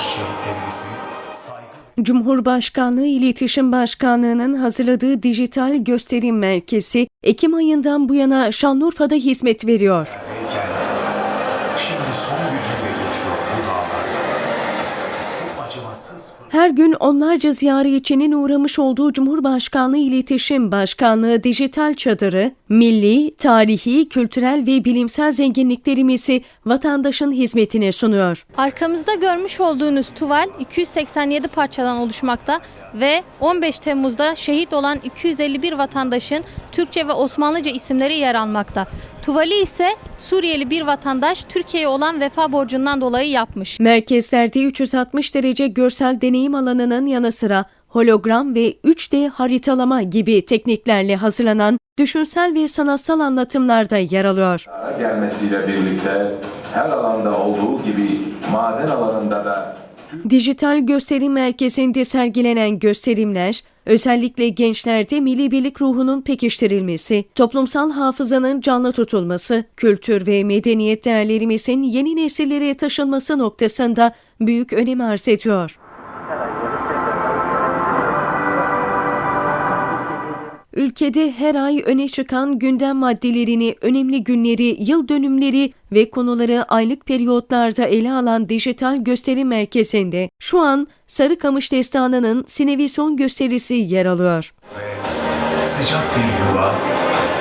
şehitlerimizin saygı Cumhurbaşkanlığı İletişim Başkanlığı'nın hazırladığı dijital gösterim merkezi Ekim ayından bu yana Şanlıurfa'da hizmet veriyor. şimdi son gücüyle geçiyor bu dağlarda. Her gün onlarca ziyaretçinin uğramış olduğu Cumhurbaşkanlığı İletişim Başkanlığı dijital çadırı, milli, tarihi, kültürel ve bilimsel zenginliklerimizi vatandaşın hizmetine sunuyor. Arkamızda görmüş olduğunuz tuval 287 parçadan oluşmakta ve 15 Temmuz'da şehit olan 251 vatandaşın Türkçe ve Osmanlıca isimleri yer almakta. Tuvali ise Suriyeli bir vatandaş Türkiye'ye olan vefa borcundan dolayı yapmış. Merkezlerde 360 derece görsel deneyim alanının yanı sıra hologram ve 3D haritalama gibi tekniklerle hazırlanan düşünsel ve sanatsal anlatımlar da yer alıyor. gelmesiyle birlikte her alanda olduğu gibi maden alanında da Dijital gösterim merkezinde sergilenen gösterimler, özellikle gençlerde milli birlik ruhunun pekiştirilmesi, toplumsal hafızanın canlı tutulması, kültür ve medeniyet değerlerimizin yeni nesillere taşınması noktasında büyük önem arz ediyor. Ülkede her ay öne çıkan gündem maddelerini, önemli günleri, yıl dönümleri ve konuları aylık periyotlarda ele alan dijital gösteri merkezinde şu an Sarıkamış Destanı'nın sinevizyon gösterisi yer alıyor. sıcak bir yuva,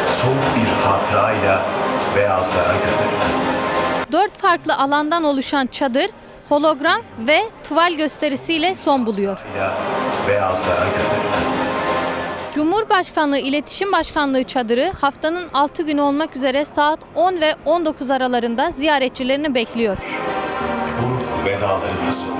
soğuk bir hatırayla beyazlara gömülür. Dört farklı alandan oluşan çadır, hologram ve tuval gösterisiyle son buluyor. Ya beyazlara gömülür. Cumhurbaşkanlığı İletişim Başkanlığı çadırı haftanın 6 günü olmak üzere saat 10 ve 19 aralarında ziyaretçilerini bekliyor. Buruk vedaları fısıldar.